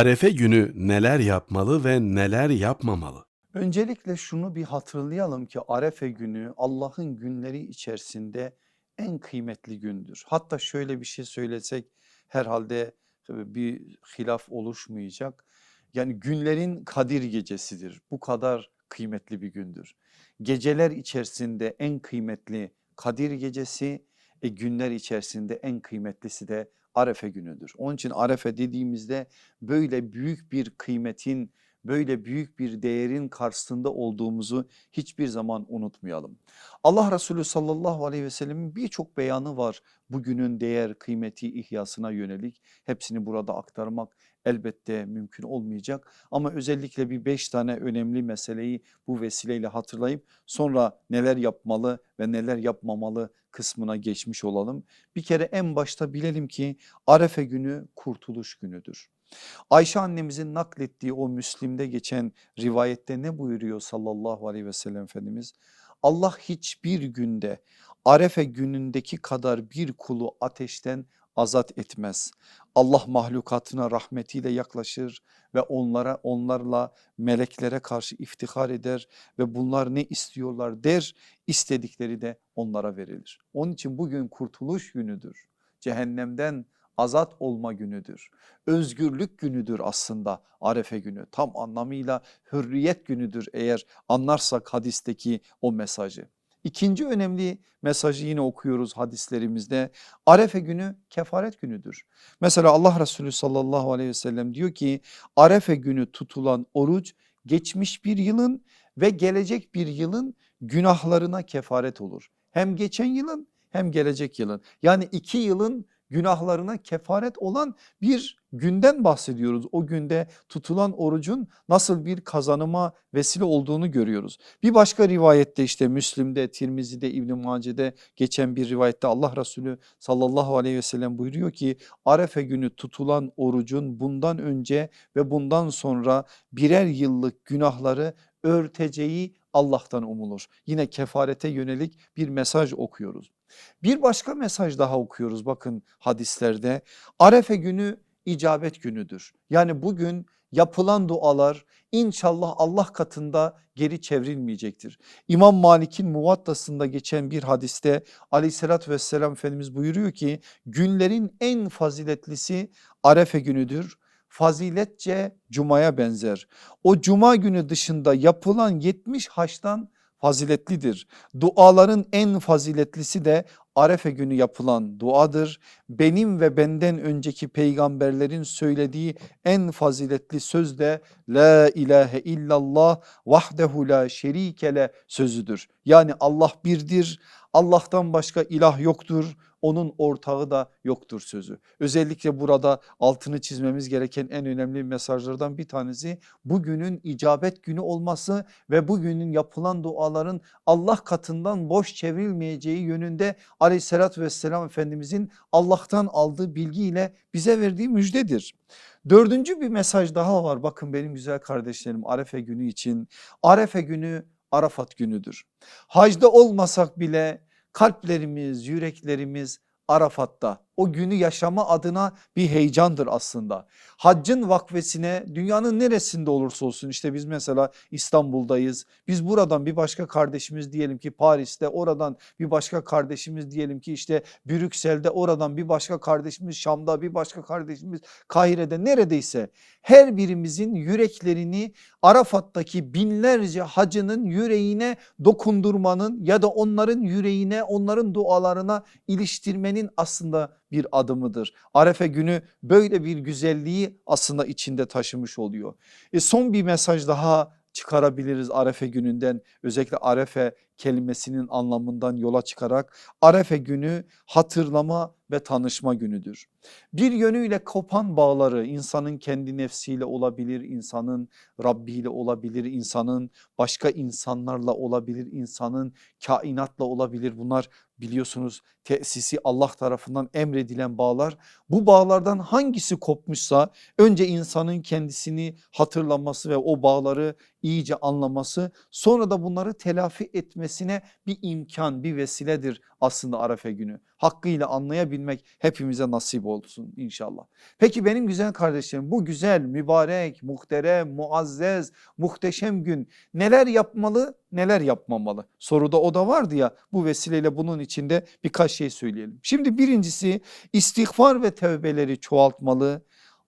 Arefe günü neler yapmalı ve neler yapmamalı? Öncelikle şunu bir hatırlayalım ki Arefe günü Allah'ın günleri içerisinde en kıymetli gündür. Hatta şöyle bir şey söylesek herhalde e, bir hilaf oluşmayacak. Yani günlerin Kadir gecesidir. Bu kadar kıymetli bir gündür. Geceler içerisinde en kıymetli Kadir gecesi, e, günler içerisinde en kıymetlisi de Arefe günüdür. Onun için Arefe dediğimizde böyle büyük bir kıymetin böyle büyük bir değerin karşısında olduğumuzu hiçbir zaman unutmayalım. Allah Resulü sallallahu aleyhi ve sellemin birçok beyanı var bugünün değer kıymeti ihyasına yönelik. Hepsini burada aktarmak elbette mümkün olmayacak ama özellikle bir beş tane önemli meseleyi bu vesileyle hatırlayıp sonra neler yapmalı ve neler yapmamalı kısmına geçmiş olalım. Bir kere en başta bilelim ki Arefe günü kurtuluş günüdür. Ayşe annemizin naklettiği o Müslim'de geçen rivayette ne buyuruyor sallallahu aleyhi ve sellem Efendimiz? Allah hiçbir günde Arefe günündeki kadar bir kulu ateşten azat etmez. Allah mahlukatına rahmetiyle yaklaşır ve onlara onlarla meleklere karşı iftihar eder ve bunlar ne istiyorlar der istedikleri de onlara verilir. Onun için bugün kurtuluş günüdür. Cehennemden azat olma günüdür. Özgürlük günüdür aslında Arefe günü. Tam anlamıyla hürriyet günüdür eğer anlarsak hadisteki o mesajı. İkinci önemli mesajı yine okuyoruz hadislerimizde. Arefe günü kefaret günüdür. Mesela Allah Resulü sallallahu aleyhi ve sellem diyor ki Arefe günü tutulan oruç geçmiş bir yılın ve gelecek bir yılın günahlarına kefaret olur. Hem geçen yılın hem gelecek yılın yani iki yılın günahlarına kefaret olan bir günden bahsediyoruz. O günde tutulan orucun nasıl bir kazanıma vesile olduğunu görüyoruz. Bir başka rivayette işte Müslim'de, Tirmizi'de, İbn Mace'de geçen bir rivayette Allah Resulü sallallahu aleyhi ve sellem buyuruyor ki Arefe günü tutulan orucun bundan önce ve bundan sonra birer yıllık günahları örteceği Allah'tan umulur. Yine kefarete yönelik bir mesaj okuyoruz. Bir başka mesaj daha okuyoruz bakın hadislerde. Arefe günü icabet günüdür. Yani bugün yapılan dualar inşallah Allah katında geri çevrilmeyecektir. İmam Malik'in muvattasında geçen bir hadiste aleyhissalatü vesselam Efendimiz buyuruyor ki günlerin en faziletlisi Arefe günüdür faziletçe cumaya benzer. O cuma günü dışında yapılan 70 haçtan faziletlidir. Duaların en faziletlisi de Arefe günü yapılan duadır. Benim ve benden önceki peygamberlerin söylediği en faziletli söz de La ilahe illallah vahdehu la şerikele sözüdür. Yani Allah birdir, Allah'tan başka ilah yoktur, onun ortağı da yoktur sözü. Özellikle burada altını çizmemiz gereken en önemli mesajlardan bir tanesi bugünün icabet günü olması ve bugünün yapılan duaların Allah katından boş çevrilmeyeceği yönünde aleyhissalatü vesselam Efendimizin Allah'tan aldığı bilgiyle bize verdiği müjdedir. Dördüncü bir mesaj daha var bakın benim güzel kardeşlerim Arefe günü için. Arefe günü Arafat günüdür. Hacda olmasak bile kalplerimiz, yüreklerimiz Arafat'ta o günü yaşama adına bir heyecandır aslında. Haccın vakfesine dünyanın neresinde olursa olsun işte biz mesela İstanbul'dayız. Biz buradan bir başka kardeşimiz diyelim ki Paris'te oradan bir başka kardeşimiz diyelim ki işte Brüksel'de oradan bir başka kardeşimiz Şam'da bir başka kardeşimiz Kahire'de neredeyse her birimizin yüreklerini Arafat'taki binlerce hacının yüreğine dokundurmanın ya da onların yüreğine onların dualarına iliştirmenin aslında bir adımıdır. Arefe günü böyle bir güzelliği aslında içinde taşımış oluyor. E son bir mesaj daha çıkarabiliriz Arefe gününden özellikle Arefe kelimesinin anlamından yola çıkarak Arefe günü hatırlama ve tanışma günüdür. Bir yönüyle kopan bağları insanın kendi nefsiyle olabilir, insanın Rabbi ile olabilir, insanın başka insanlarla olabilir, insanın kainatla olabilir. Bunlar biliyorsunuz tesisi Allah tarafından emredilen bağlar. Bu bağlardan hangisi kopmuşsa önce insanın kendisini hatırlaması ve o bağları iyice anlaması sonra da bunları telafi etmesi gelmesine bir imkan, bir vesiledir aslında Arefe günü. Hakkıyla anlayabilmek hepimize nasip olsun inşallah. Peki benim güzel kardeşlerim bu güzel, mübarek, muhterem, muazzez, muhteşem gün neler yapmalı, neler yapmamalı? Soruda o da vardı ya bu vesileyle bunun içinde birkaç şey söyleyelim. Şimdi birincisi istiğfar ve tevbeleri çoğaltmalı.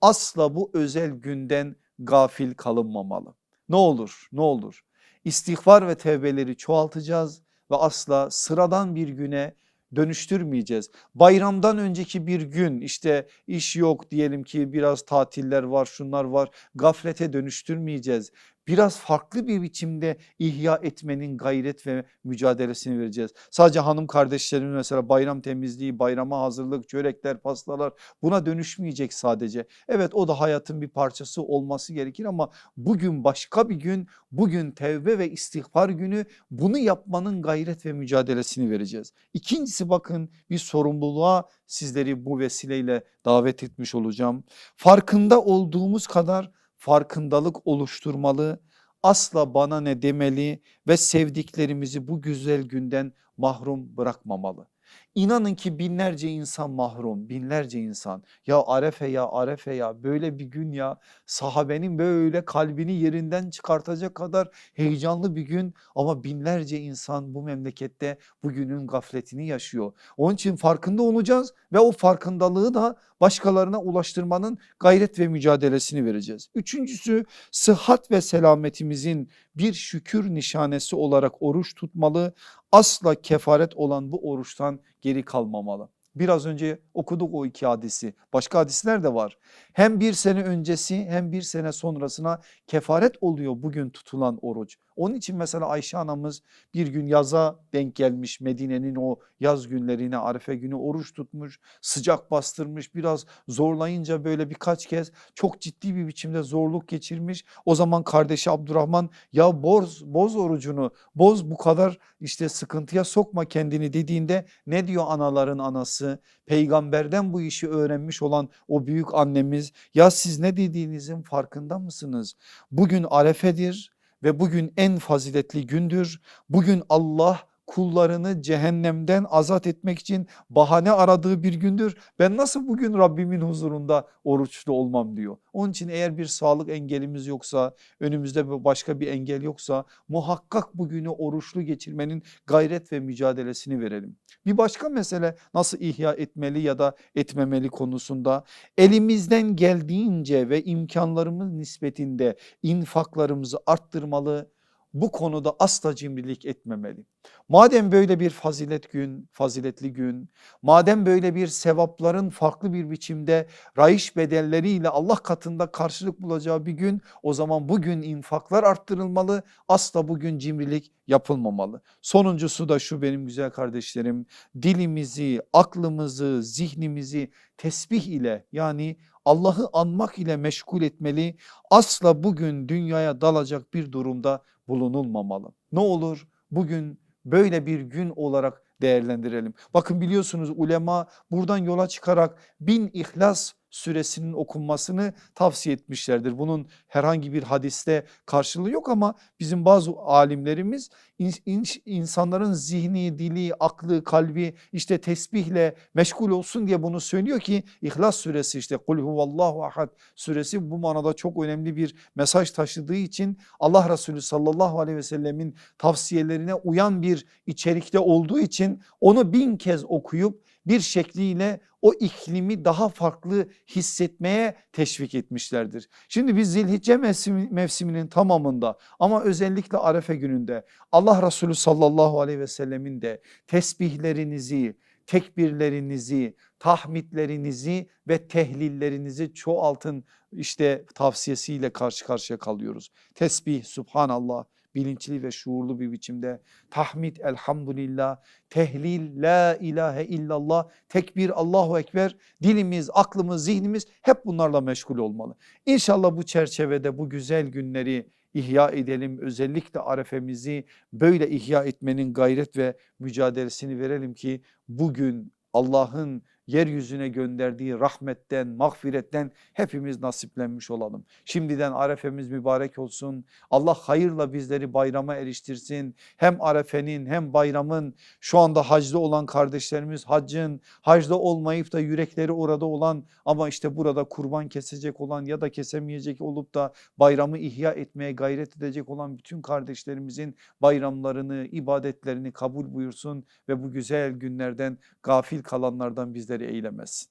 Asla bu özel günden gafil kalınmamalı. Ne olur ne olur istiğfar ve tevbeleri çoğaltacağız ve asla sıradan bir güne dönüştürmeyeceğiz. Bayramdan önceki bir gün işte iş yok diyelim ki biraz tatiller var şunlar var gaflete dönüştürmeyeceğiz. Biraz farklı bir biçimde ihya etmenin gayret ve mücadelesini vereceğiz. Sadece hanım kardeşlerimiz mesela bayram temizliği, bayrama hazırlık, çörekler, pastalar buna dönüşmeyecek sadece. Evet o da hayatın bir parçası olması gerekir ama bugün başka bir gün, bugün tevbe ve istiğfar günü bunu yapmanın gayret ve mücadelesini vereceğiz. İkincisi bakın bir sorumluluğa sizleri bu vesileyle davet etmiş olacağım. Farkında olduğumuz kadar farkındalık oluşturmalı, asla bana ne demeli ve sevdiklerimizi bu güzel günden mahrum bırakmamalı. İnanın ki binlerce insan mahrum, binlerce insan. Ya Arefe ya Arefe ya böyle bir gün ya sahabenin böyle kalbini yerinden çıkartacak kadar heyecanlı bir gün ama binlerce insan bu memlekette bugünün gafletini yaşıyor. Onun için farkında olacağız ve o farkındalığı da başkalarına ulaştırmanın gayret ve mücadelesini vereceğiz. Üçüncüsü sıhhat ve selametimizin bir şükür nişanesi olarak oruç tutmalı. Asla kefaret olan bu oruçtan geri kalmamalı. Biraz önce okuduk o iki hadisi. Başka hadisler de var. Hem bir sene öncesi hem bir sene sonrasına kefaret oluyor bugün tutulan oruç. Onun için mesela Ayşe anamız bir gün yaza denk gelmiş Medine'nin o yaz günlerine Arife günü oruç tutmuş sıcak bastırmış biraz zorlayınca böyle birkaç kez çok ciddi bir biçimde zorluk geçirmiş. O zaman kardeşi Abdurrahman ya boz, boz orucunu boz bu kadar işte sıkıntıya sokma kendini dediğinde ne diyor anaların anası peygamberden bu işi öğrenmiş olan o büyük annemiz ya siz ne dediğinizin farkında mısınız? Bugün Arefe'dir ve bugün en faziletli gündür. Bugün Allah kullarını cehennemden azat etmek için bahane aradığı bir gündür. Ben nasıl bugün Rabbimin huzurunda oruçlu olmam diyor. Onun için eğer bir sağlık engelimiz yoksa önümüzde başka bir engel yoksa muhakkak bugünü oruçlu geçirmenin gayret ve mücadelesini verelim. Bir başka mesele nasıl ihya etmeli ya da etmemeli konusunda elimizden geldiğince ve imkanlarımız nispetinde infaklarımızı arttırmalı bu konuda asla cimrilik etmemeli. Madem böyle bir fazilet gün, faziletli gün, madem böyle bir sevapların farklı bir biçimde rayiş bedelleriyle Allah katında karşılık bulacağı bir gün o zaman bugün infaklar arttırılmalı asla bugün cimrilik yapılmamalı. Sonuncusu da şu benim güzel kardeşlerim dilimizi, aklımızı, zihnimizi tesbih ile yani Allah'ı anmak ile meşgul etmeli asla bugün dünyaya dalacak bir durumda bulunulmamalı. Ne olur bugün böyle bir gün olarak değerlendirelim. Bakın biliyorsunuz ulema buradan yola çıkarak bin ihlas süresinin okunmasını tavsiye etmişlerdir. Bunun herhangi bir hadiste karşılığı yok ama bizim bazı alimlerimiz insanların zihni, dili, aklı, kalbi işte tesbihle meşgul olsun diye bunu söylüyor ki İhlas suresi işte kul huvallahu ahad suresi bu manada çok önemli bir mesaj taşıdığı için Allah Resulü sallallahu aleyhi ve sellemin tavsiyelerine uyan bir içerikte olduğu için onu bin kez okuyup bir şekliyle o iklimi daha farklı hissetmeye teşvik etmişlerdir. Şimdi biz zilhicce mevsimi, mevsiminin tamamında ama özellikle Arefe gününde Allah Resulü sallallahu aleyhi ve sellemin de tesbihlerinizi, tekbirlerinizi, tahmidlerinizi ve tehlillerinizi çoğaltın işte tavsiyesiyle karşı karşıya kalıyoruz. Tesbih, subhanallah, bilinçli ve şuurlu bir biçimde tahmid elhamdülillah, tehlil la ilahe illallah, tekbir Allahu ekber dilimiz, aklımız, zihnimiz hep bunlarla meşgul olmalı. İnşallah bu çerçevede bu güzel günleri ihya edelim. Özellikle arefemizi böyle ihya etmenin gayret ve mücadelesini verelim ki bugün Allah'ın yeryüzüne gönderdiği rahmetten, mağfiretten hepimiz nasiplenmiş olalım. Şimdiden arefemiz mübarek olsun. Allah hayırla bizleri bayrama eriştirsin. Hem arefenin hem bayramın şu anda hacda olan kardeşlerimiz haccın, hacda olmayıp da yürekleri orada olan ama işte burada kurban kesecek olan ya da kesemeyecek olup da bayramı ihya etmeye gayret edecek olan bütün kardeşlerimizin bayramlarını, ibadetlerini kabul buyursun ve bu güzel günlerden gafil kalanlardan bizleri eylemesin.